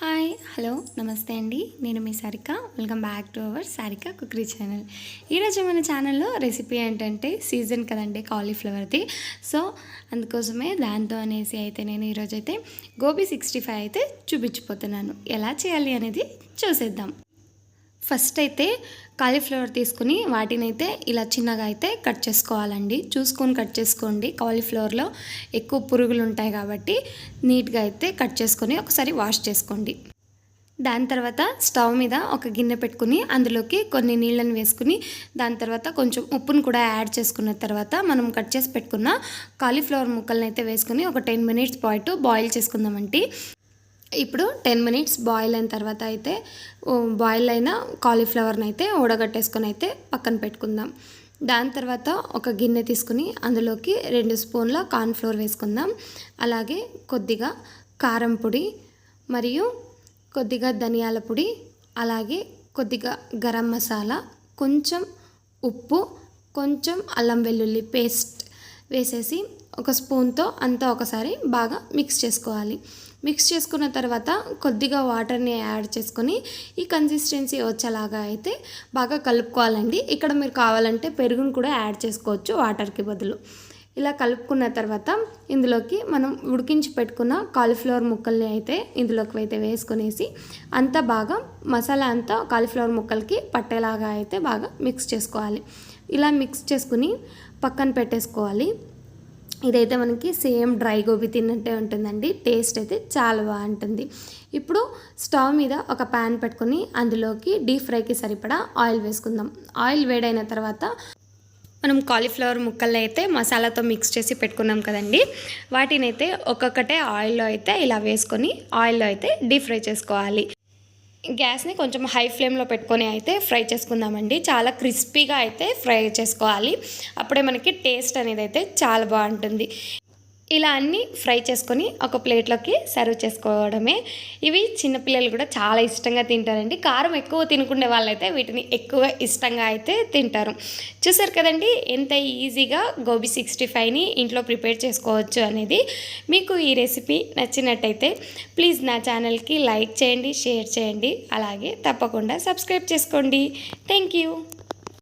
Hi hello నమస్తే అండి. నేను మీ Sarika. Welcome back to our Sarika cookery channel. ఈరోజు మన ఛానల్లో రెసిపీ ఏంటంటే సీజన్ కదండి కాలీఫ్లవర్ది. సో అందుకోసమే దాంతో అనేసి అయితే నేను ఈరోజైతే గోబీ సిక్స్టీ ఫైవ్ అయితే చూపించిపోతున్నాను. ఎలా చేయాలి అనేది చూసేద్దాం. ఫస్ట్ అయితే కాలీఫ్లవర్ తీసుకుని వాటిని అయితే ఇలా చిన్నగా అయితే కట్ చేసుకోవాలండి. చూసుకొని కట్ చేసుకోండి. కాలీఫ్లవర్లో ఎక్కువ పురుగులు ఉంటాయి కాబట్టి నీట్గా అయితే కట్ చేసుకొని ఒకసారి వాష్ చేసుకోండి. దాని తర్వాత స్టవ్ మీద ఒక గిన్నె పెట్టుకుని అందులోకి కొన్ని నీళ్ళని వేసుకుని దాని తర్వాత కొంచెం ఉప్పును కూడా యాడ్ చేసుకున్న తర్వాత మనం కట్ చేసి పెట్టుకున్న కాలీఫ్లవర్ ముక్కలను అయితే వేసుకుని ఒక టెన్ మినిట్స్ పాటు బాయిల్ చేసుకుందామండి. ఇప్పుడు టెన్ మినిట్స్ బాయిల్ అయిన తర్వాత అయితే బాయిల్ అయిన కాలీఫ్లవర్ని అయితే ఉడగట్టేసుకొని అయితే పక్కన పెట్టుకుందాం. దాని తర్వాత ఒక గిన్నె తీసుకుని అందులోకి రెండు స్పూన్ల కార్న్ఫ్లోర్ వేసుకుందాం. అలాగే కొద్దిగా కారం పొడి మరియు కొద్దిగా ధనియాల పొడి అలాగే కొద్దిగా గరం మసాలా కొంచెం ఉప్పు కొంచెం అల్లం వెల్లుల్లి పేస్ట్ వేసేసి ఒక స్పూన్తో అంతా ఒకసారి బాగా మిక్స్ చేసుకోవాలి. మిక్స్ చేసుకున్న తర్వాత కొద్దిగా వాటర్ని యాడ్ చేసుకొని ఈ కన్సిస్టెన్సీ వచ్చేలాగా అయితే బాగా కలుపుకోవాలండి. ఇక్కడ మీరు కావాలంటే పెరుగును కూడా యాడ్ చేసుకోవచ్చు వాటర్కి బదులు. ఇలా కలుపుకున్న తర్వాత ఇందులోకి మనం ఉడికించి పెట్టుకున్న కాలీఫ్లవర్ ముక్కల్ని అయితే ఇందులోకి అయితే వేసుకునేసి అంతా బాగా మసాలా అంతా కాలీఫ్లవర్ ముక్కలకి పట్టేలాగా అయితే బాగా మిక్స్ చేసుకోవాలి. ఇలా మిక్స్ చేసుకుని పక్కన పెట్టేసుకోవాలి. ఇదైతే మనకి సేమ్ డ్రై గోబీ తిన్నట్టే ఉంటుందండి. టేస్ట్ అయితే చాలా బాగుంటుంది ఇప్పుడు స్టవ్ మీద ఒక ప్యాన్ పెట్టుకొని అందులోకి డీప్ ఫ్రైకి సరిపడా ఆయిల్ వేసుకుందాం. ఆయిల్ వేడైన తర్వాత మనం కాలీఫ్లవర్ ముక్కల్లో అయితే మసాలాతో మిక్స్ చేసి పెట్టుకున్నాం కదండి. వాటిని అయితే ఒక్కొక్కటే ఆయిల్లో అయితే ఇలా వేసుకొని ఆయిల్లో అయితే డీప్ ఫ్రై చేసుకోవాలి. గ్యాస్ని కొంచెం హై ఫ్లేమ్లో పెట్టుకొని అయితే ఫ్రై చేసుకుందామండి. చాలా క్రిస్పీగా అయితే ఫ్రై చేసుకోవాలి. అప్పుడే మనకి టేస్ట్ అనేది అయితే చాలా బాగుంటుంది. ఇలా అన్నీ ఫ్రై చేసుకొని ఒక ప్లేట్లోకి సర్వ్ చేసుకోవడమే. ఇవి చిన్నపిల్లలు కూడా చాలా ఇష్టంగా తింటారండి. కారం ఎక్కువ తినుకునే వాళ్ళైతే వీటిని ఎక్కువ ఇష్టంగా అయితే తింటారు. చూసారు కదండి ఎంత ఈజీగా గోబీ సిక్స్టీ ఫైవ్ని ఇంట్లో ప్రిపేర్ చేసుకోవచ్చు అనేది. మీకు ఈ రెసిపీ నచ్చినట్టయితే ప్లీజ్ నా ఛానల్కి లైక్ చేయండి షేర్ చేయండి. అలాగే తప్పకుండా సబ్స్క్రైబ్ చేసుకోండి. Thank you.